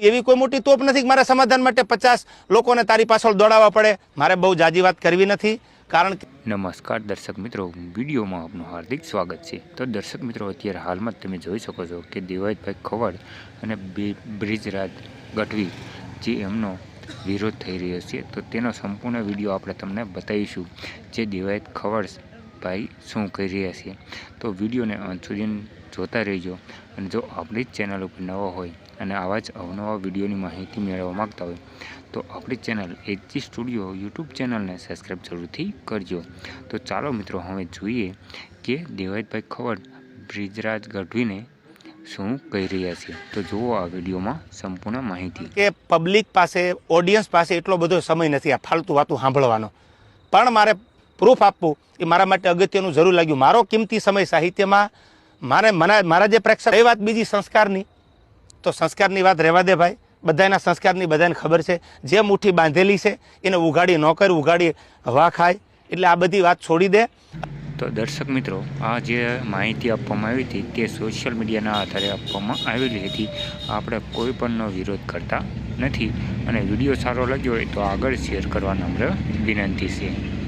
એવી કોઈ મોટી તોપ નથી કે મારા સમાધાન માટે પચાસ લોકોને તારી પાછળ દોડાવવા પડે. મારે બહુ જાજી વાત કરવી નથી, કારણ કે નમસ્કાર દર્શક મિત્રો, વિડીયોમાં આપનું હાર્દિક સ્વાગત છે. તો દર્શક મિત્રો, અત્યારે હાલમાં તમે જોઈ શકો છો કે દેવાયતભાઈ ખવડ અને બ્રિજરાજ ગઢવી જે એમનો વિરોધ થઈ રહ્યો છે, તો તેનો સંપૂર્ણ વીડિયો આપણે તમને બતાવીશું. જે દેવાયત ખવડ ભાઈ શું કહી રહ્યા છે? તો વિડીયોને અંત સુધી જોતા રહેજો. અને જો આપણી જ ચેનલ ઉપર નવા હોય અને આવા જ અવનવા વિડીયોની માહિતી મેળવવા માગતા હોય, તો આપણી ચેનલ એચજી સ્ટુડિયો યુટ્યુબ ચેનલને સબસ્ક્રાઈબ જરૂરથી કરજો. તો ચાલો મિત્રો, હવે જોઈએ કે દેવાયતભાઈ ખવડ, બ્રિજરાજ ગઢવીને શું કહી રહ્યા છે? તો જુઓ આ વિડીયોમાં સંપૂર્ણ માહિતી. કે પબ્લિક પાસે ઓડિયન્સ પાસે એટલો બધો સમય નથી આ ફાલતુ વાતું સાંભળવાનો. પણ મારે પ્રૂફ આપવું એ મારા માટે અગત્યનું જરૂર લાગ્યું. મારો કિંમતી સમય સાહિત્યમાં મારે મના મારા જે પ્રેક્ષક એ વાત બીજી સંસ્કારની, તો સંસ્કારની વાત રહેવા દે ભાઈ. બધાના સંસ્કારની બધાને ખબર છે. જે મુઠ્ઠી બાંધેલી છે, એને ઉઘાડી ન કર, ઉઘાડી હવા ખાય. એટલે આ બધી વાત છોડી દે. તો દર્શક મિત્રો, આ જે માહિતી આપવામાં આવી હતી તે સોશિયલ મીડિયાના આધારે આપવામાં આવેલી હતી. આપણે કોઈ પણનો વિરોધ કરતા નથી. અને વીડિયો સારો લાગ્યો હોય તો આગળ શેર કરવા અમને વિનંતી છે.